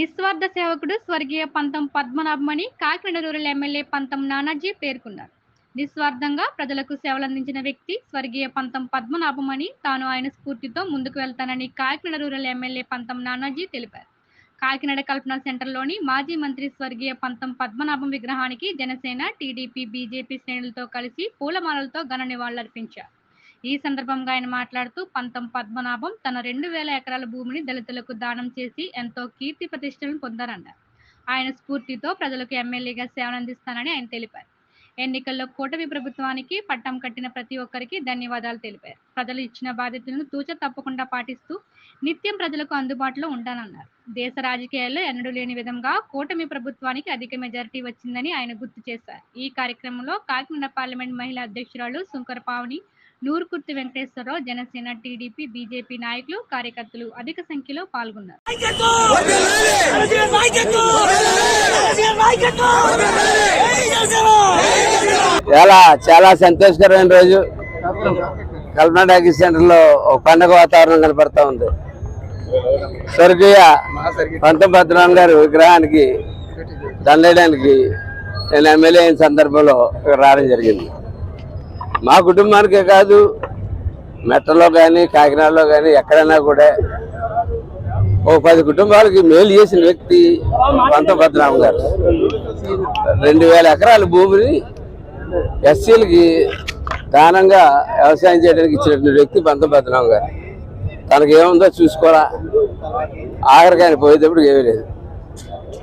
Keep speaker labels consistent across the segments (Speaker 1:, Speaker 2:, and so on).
Speaker 1: నిస్వార్థ సేవకుడు స్వర్గీయ పంతం పద్మనాభమణి కాకినాడ రూరల్ ఎమ్మెల్యే పంతం నానాజీ పేర్కొన్నారు. నిస్వార్థంగా ప్రజలకు సేవలందించిన వ్యక్తి స్వర్గీయ పంతం పద్మనాభమణి. తాను ఆయన స్ఫూర్తితో ముందుకు వెళ్తానని కాకినాడ రూరల్ ఎమ్మెల్యే పంతం నానాజీ తెలిపారు. కాకినాడ కల్పన సెంటర్లోని మాజీ మంత్రి స్వర్గీయ పంతం పద్మనాభం విగ్రహానికి జనసేన టీడీపీ బీజేపీ శ్రేణులతో కలిసి పూలమాలలతో ఘన నివాళులర్పించారు. ఈ సందర్భంగా ఆయన మాట్లాడుతూ పంతం పద్మనాభం తన రెండు వేల ఎకరాల భూమిని దళితులకు దానం చేసి ఎంతో కీర్తి ప్రతిష్టలను పొందారన్నారు. ఆయన స్ఫూర్తితో ప్రజలకు ఎమ్మెల్యేగా సేవలందిస్తానని ఆయన తెలిపారు. ఎన్నికల్లో కూటమి ప్రభుత్వానికి పట్టం కట్టిన ప్రతి ఒక్కరికి ధన్యవాదాలు తెలిపారు. ప్రజలు ఇచ్చిన బాధ్యతలను తూచ తప్పకుండా పాటిస్తూ నిత్యం ప్రజలకు అందుబాటులో ఉంటానన్నారు. దేశ రాజకీయాల్లో ఎన్నడూ లేని విధంగా కూటమి ప్రభుత్వానికి అధిక మెజారిటీ వచ్చిందని ఆయన గుర్తు చేశారు. ఈ కార్యక్రమంలో కాకినాడ పార్లమెంట్ మహిళా అధ్యక్షురాలు శంకర పావని నూరుకుర్తి వెంకటేశ్వరరావు జనసేన టీడీపీ బీజేపీ నాయకులు కార్యకర్తలు అధిక సంఖ్యలో పాల్గొన్నారు.
Speaker 2: చాలా చాలా సంతోషకరమైన రోజు. కల్పన డాకి సెంటర్లో ఒక పండగ వాతావరణం కనపడతా ఉంది. స్వర్గీయ పంతభద్రాన్ గారి విగ్రహానికి దండేయడానికి నేను ఎమ్మెల్యే అయిన సందర్భంలో ఇక్కడ రావడం జరిగింది. మా కుటుంబానికే కాదు మెట్టలో కానీ కాకినాడలో కానీ ఎక్కడైనా కూడా ఓ పది కుటుంబాలకి మేలు చేసిన వ్యక్తి పంతభద్రామ గారు. రెండు వేల ఎకరాల భూమిని ఎస్సీలకి దానంగా వ్యవసాయం చేయడానికి ఇచ్చినటువంటి వ్యక్తి పంతభద్రామ గారు. తనకి ఏముందో చూసుకోరా. ఆఖరికి ఆయన పోయేటప్పుడు ఏమీ లేదు.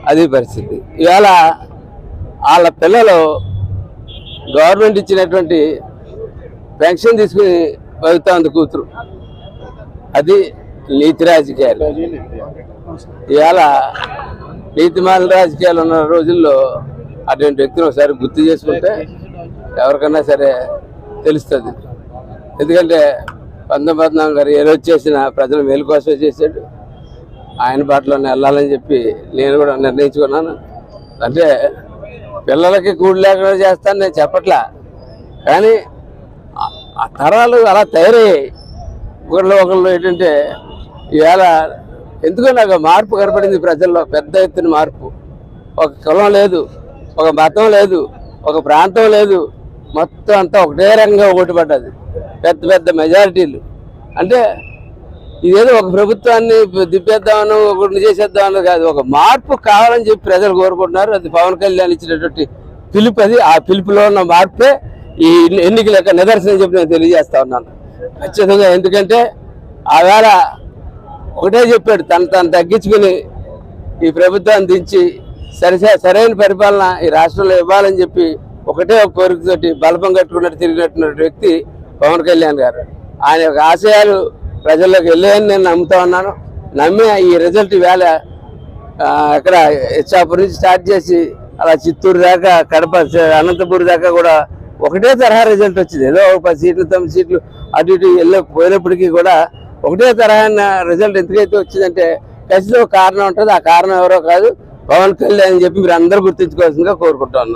Speaker 2: అది పరిస్థితి. ఇవాళ వాళ్ళ పిల్లలు గవర్నమెంట్ ఇచ్చినటువంటి పెన్షన్ తీసుకుని బతుకుతా ఉంది కూతురు. అది నీతి రాజకీయాలు. ఇవాళ నీతిమాల రాజకీయాలు ఉన్న రోజుల్లో అటువంటి వ్యక్తిని ఒకసారి గుర్తు చేసుకుంటే ఎవరికన్నా సరే తెలుస్తుంది. ఎందుకంటే పంతొమ్మిది గారు ఏదో చేసిన ప్రజల మేలు కోసమే చేశాడు. ఆయన బాటలోనే వెళ్ళాలని చెప్పి నేను కూడా నిర్ణయించుకున్నాను. అంటే పిల్లలకి కూడి లేకుండా చేస్తాను నేను చెప్పట్లా. కానీ ఆ- ఆ తరాలు అలా తయారయ్యాయి. ఒకళ్ళు ఒకళ్ళు ఏంటంటే ఈవేళ ఎందుకో నాకు మార్పు కనపడింది ప్రజల్లో పెద్ద ఎత్తున మార్పు. ఒక కులం లేదు ఒక మతం లేదు ఒక ప్రాంతం లేదు. మొత్తం అంతా ఒకటే రంగంగా ఓటు పడ్డది పెద్ద పెద్ద మెజారిటీలు అంటే ఇదేదో ఒక ప్రభుత్వాన్ని దిప్పేద్దామని ఒకటి చేసేద్దామని కాదు ఒక మార్పు కావాలని చెప్పి ప్రజలు కోరుకుంటున్నారు. అది పవన్ కళ్యాణ్ ఇచ్చినటువంటి పిలుపు అది. ఆ పిలుపులో ఉన్న మార్పే ఈ ఎన్నికల యొక్క నిదర్శనం చెప్పి నేను తెలియజేస్తా ఉన్నాను. ఖచ్చితంగా ఎందుకంటే ఆవేళ ఒకటే చెప్పాడు తను తను తగ్గించుకుని ఈ ప్రభుత్వాన్ని దించి సరి సరైన పరిపాలన ఈ రాష్ట్రంలో ఇవ్వాలని చెప్పి ఒకటే ఒక కోరికతోటి బలపం కట్టుకున్నట్టు తిరిగినట్టున్న వ్యక్తి పవన్ కళ్యాణ్ గారు. ఆయన యొక్క ఆశయాలు ప్రజల్లోకి వెళ్ళాయని నేను నమ్ముతా ఉన్నాను. నమ్మి ఈ రిజల్ట్ వేళ అక్కడ ఇచ్చాపురం నుంచి స్టార్ట్ చేసి అలా చిత్తూరు దాకా కడప అనంతపూర్ దాకా కూడా ఒకటే తరహా రిజల్ట్ వచ్చింది. ఏదో ఒక పది సీట్లు తొమ్మిది సీట్లు అటు ఇటు వెళ్ళి పోయినప్పటికీ కూడా ఒకటే తరహా రిజల్ట్ ఎందుకైతే వచ్చిందంటే ఖచ్చితంగా కారణం ఉంటుంది. ఆ కారణం ఎవరో కాదు పవన్ కళ్యాణ్ అని చెప్పి మీరు అందరూ గుర్తించుకోవాల్సిందిగా కోరుకుంటా ఉన్నాను.